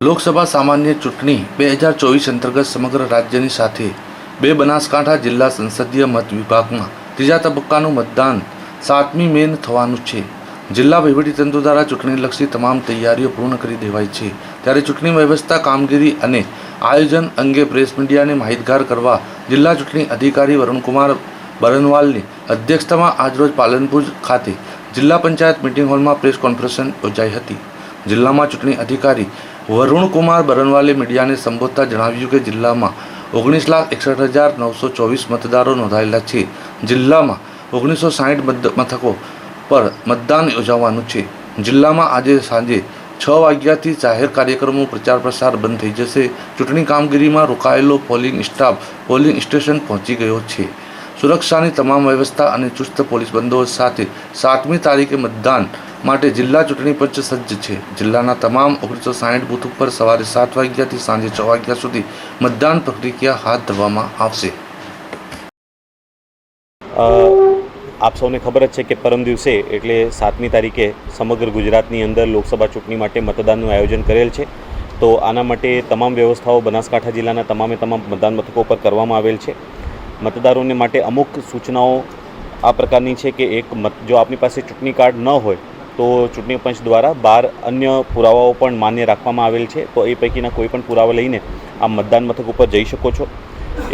લોકસભા સામાન્ય ચૂંટણી બે હજાર ચોવીસ અંતર્ગત સમગ્ર રાજ્યની સાથે બે બનાસકાંઠા જિલ્લા સંસદીય મત વિભાગમાં ત્રીજા તબક્કાનું મતદાન સાતમી મેન થવાનું છે. જિલ્લા વહીવટીતંત્ર દ્વારા ચૂંટણીલક્ષી તમામ તૈયારીઓ પૂર્ણ કરી દેવાઈ છે. ત્યારે ચૂંટણી વ્યવસ્થા, કામગીરી અને આયોજન અંગે પ્રેસ મીડિયાને માહિતગાર કરવા જિલ્લા ચૂંટણી અધિકારી વરુણકુમાર બરનવાલની અધ્યક્ષતામાં આજરોજ પાલનપુર ખાતે જિલ્લા પંચાયત મિટિંગ હોલમાં પ્રેસ કોન્ફરન્સ યોજાઈ હતી. જિલ્લામાં ચૂંટણી અધિકારી વરુણકુમાર બરનવાલે મીડિયાને સંબોધતા જણાવ્યું કે જિલ્લામાં ઓગણીસ લાખ એકસઠ હજાર નવસો ચોવીસ મતદારો નોંધાયેલા છે. જિલ્લામાં ઓગણીસો સાહીઠ મથકો પર મતદાન યોજાવાનું છે. જિલ્લામાં આજે સાંજે છ વાગ્યાથી જાહેર કાર્યક્રમો પ્રચાર પ્રસાર બંધ થઈ જશે. ચૂંટણી કામગીરીમાં રોકાયેલો પોલિંગ સ્ટાફ પોલિંગ સ્ટેશન પહોંચી ગયો છે. સુરક્ષાની તમામ વ્યવસ્થા અને ચુસ્ત પોલીસ બંદોબસ્ત સાથે સાતમી તારીખે મતદાન માટે જિલ્લા ચૂંટણી પંચ સજ્જ છે. જિલ્લાના તમામ ઓગણીસો સાઠ બૂથ ઉપર સવારે સાત વાગ્યાથી સાંજે છ વાગ્યા સુધી મતદાન પ્રક્રિયા હાથ ધરવામાં આવશે. આપ સૌને ખબર જ છે કે પરમ દિવસે, એટલે સાતમી તારીખે સમગ્ર ગુજરાતની અંદર લોકસભા ચૂંટણી માટે મતદાનનું આયોજન કરેલ છે. તો આના માટે તમામ વ્યવસ્થાઓ બનાસકાંઠા જિલ્લાના તમામે તમામ મતદાન મથકો પર કરવામાં આવેલ છે. મતદારોને માટે અમુક સૂચનાઓ આ પ્રકારની છે કે એક મત, જો આપની પાસે ચૂંટણી કાર્ડ ન હોય તો ચૂંટણી પંચ દ્વારા બાર અન્ય પુરાવાઓ પણ માન્ય રાખવામાં આવેલ છે. તો એ પૈકીના કોઈ પણ પુરાવા લઈને આ મતદાન મથક ઉપર જઈ શકો છો.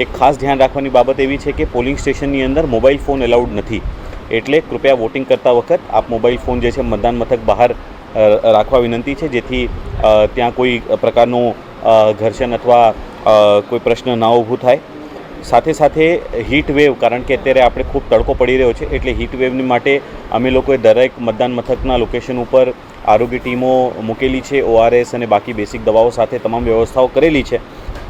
એક ખાસ ધ્યાન રાખવાની બાબત એવી છે કે પોલિંગ સ્ટેશનની અંદર મોબાઈલ ફોન એલાઉડ નથી. એટલે કૃપયા વોટિંગ કરતા વખત આપ મોબાઈલ ફોન જે છે મતદાન મથક બહાર રાખવા વિનંતી છે. જેથી ત્યાં કોઈ પ્રકારનું ઘર્ષણ અથવા કોઈ પ્રશ્ન ના ઊભું થાય. સાથે સાથે હીટ વેવ કારણ કે અત્યારે આપણે ખૂબ તડકો પડી રહ્યો છે, એટલે હીટ વેવની માટે અમે લોકોએ દરેક મતદાન મથકના લોકેશન ઉપર આરોગ્ય ટીમો મૂકેલી છે ઓઆરએસ અને બાકી બેસિક દવાઓ સાથે તમામ વ્યવસ્થાઓ કરેલી છે.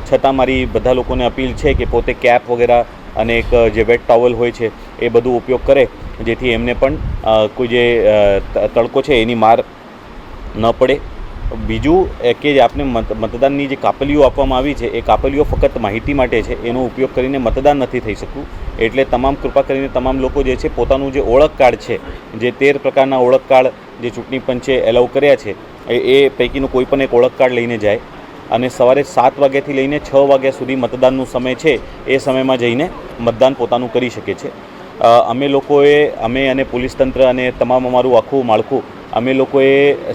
છતાં મારી બધા લોકોને અપીલ છે કે પોતે કેપ વગેરે અને એક, જે વેટ ટોવલ હોય છે, એ બધું ઉપયોગ કરે, જેથી એમને પણ કોઈ જે તડકો છે એની માર ન પડે. બીજું કે જે આપને મત, મતદાનની જે કાપલીઓ આપવામાં આવી છે, એ કાપલીઓ ફક્ત માહિતી માટે છે, એનો ઉપયોગ કરીને મતદાન નથી થઈ શકતું. એટલે તમામ કૃપા કરીને તમામ લોકો જે છે, પોતાનું જે ઓળખ કાર્ડ છે, જે તેર પ્રકારના ઓળખ કાર્ડ જે ચૂંટણી પંચે એલાઉ કર્યા છે, એ પૈકીનું કોઈ પણ એક ઓળખ કાર્ડ લઈને જાય અને સવારે સાત વાગ્યાથી લઈને છ વાગ્યા સુધી મતદાનનો સમય છે, એ સમયમાં જઈને મતદાન પોતાનું કરી શકે છે. અમે લોકોએ, અમે અને પોલીસ તંત્ર અને તમામ અમારું આખું માળખું અમે લોકોએ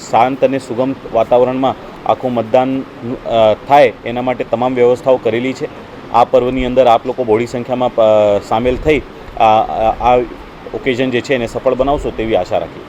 શાંત અને સુગમ વાતાવરણમાં આખું મતદાન થાય એના માટે તમામ વ્યવસ્થાઓ કરેલી છે. આ પર્વની અંદર આપ લોકો બહોળી સંખ્યામાં સામેલ થઈ આ ઓકેઝન જે છે એને સફળ બનાવશો તેવી આશા છીએ.